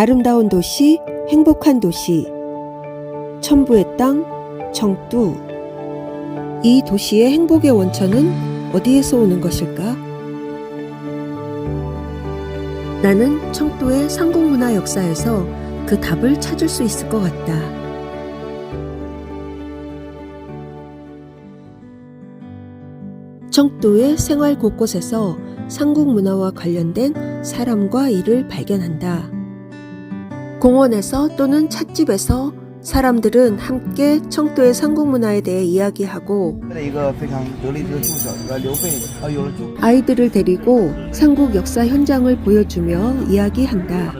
아름다운 도시, 행복한 도시. 천부의 땅, 청두. 이 도시의 행복의 원천은 어디에서 오는 것일까? 나는 청도의 상국문화 역사에서 그 답을 찾을 수 있을 것 같다. 청도의 생활 곳곳에서 삼국 문화와 관련된 사람과 일을 발견한다. 공원에서 또는 찻집에서 사람들은 함께 청도의 상국 문화에 대해 이야기하고 아이들을 데리고 상국 역사 현장을 보여주며 이야기한다.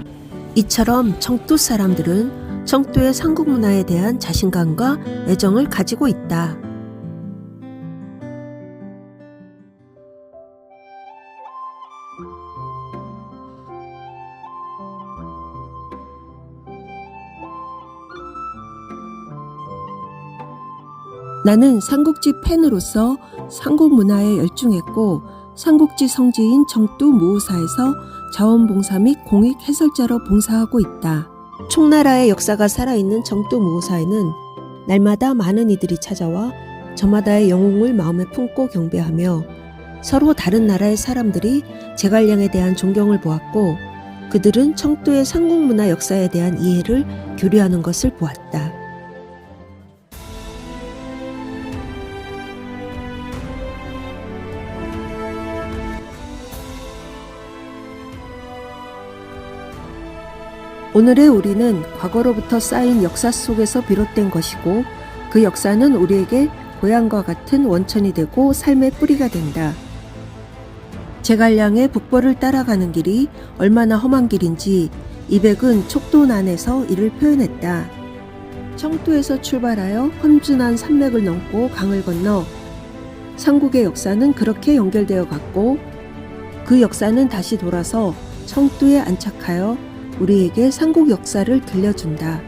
이처럼 청도 사람들은 청도의 상국 문화에 대한 자신감과 애정을 가지고 있다. 나는 삼국지 팬으로서 삼국 문화에 열중했고 삼국지 성지인 청도 무우사에서 자원봉사 및 공익 해설자로 봉사하고 있다. 총나라의 역사가 살아있는 청도 무우사에는 날마다 많은 이들이 찾아와 저마다의 영웅을 마음에 품고 경배하며 서로 다른 나라의 사람들이 제갈량에 대한 존경을 보았고 그들은 청도의 삼국문화 역사에 대한 이해를 교류하는 것을 보았다. 오늘의 우리는 과거로부터 쌓인 역사 속에서 비롯된 것이고 그 역사는 우리에게 고향과 같은 원천이 되고 삶의 뿌리가 된다. 제갈량의 북벌을 따라가는 길이 얼마나 험한 길인지 이백은 촉도난에서 이를 표현했다. 청도에서 출발하여 험준한 산맥을 넘고 강을 건너 삼국의 역사는 그렇게 연결되어 갔고 그 역사는 다시 돌아서 청도에 안착하여 우리에게 삼국 역사를 들려준다.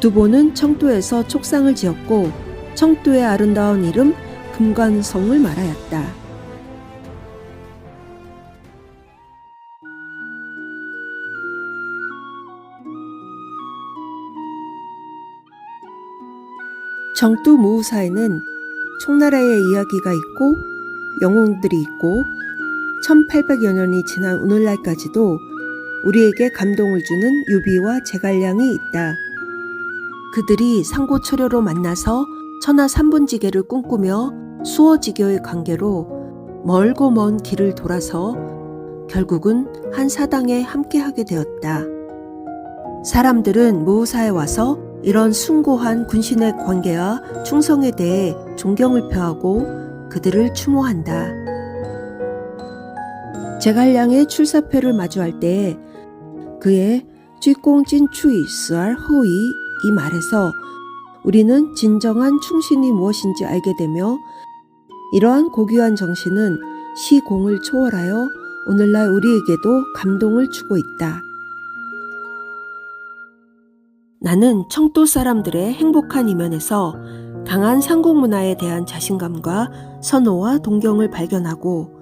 두보는 청도에서 촉상을 지었고 청도의 아름다운 이름 금관성을 말하였다. 정도 무우사에는 총나라의 이야기가 있고 영웅들이 있고 1800여 년이 지난 오늘날까지도 우리에게 감동을 주는 유비와 제갈량이 있다. 그들이 상고초려로 만나서 천하 삼분지계를 꿈꾸며 수어지교의 관계로 멀고 먼 길을 돌아서 결국은 한 사당에 함께하게 되었다. 사람들은 무우사에 와서 이런 숭고한 군신의 관계와 충성에 대해 존경을 표하고 그들을 추모한다. 제갈량의 출사표를 마주할 때 그의 쥐공진 추이 스알 호이 이 말에서 우리는 진정한 충신이 무엇인지 알게 되며 이러한 고귀한 정신은 시공을 초월하여 오늘날 우리에게도 감동을 주고 있다. 나는 청도 사람들의 행복한 이면에서 강한 상국 문화에 대한 자신감과 선호와 동경을 발견하고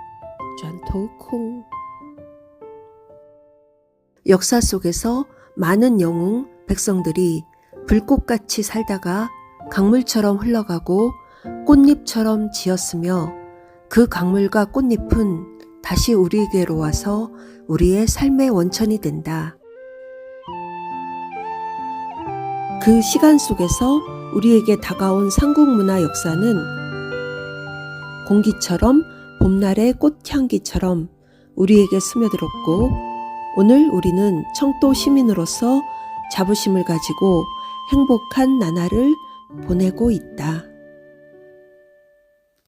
转头空. 역사 속에서 많은 영웅, 백성들이 불꽃같이 살다가 강물처럼 흘러가고 꽃잎처럼 지었으며 그 강물과 꽃잎은 다시 우리에게로 와서 우리의 삶의 원천이 된다. 그 시간 속에서 우리에게 다가온 삼국문화 역사는 공기처럼 봄날의 꽃향기처럼 우리에게 스며들었고 오늘 우리는 청도 시민으로서 자부심을 가지고 행복한 나날을 보내고 있다.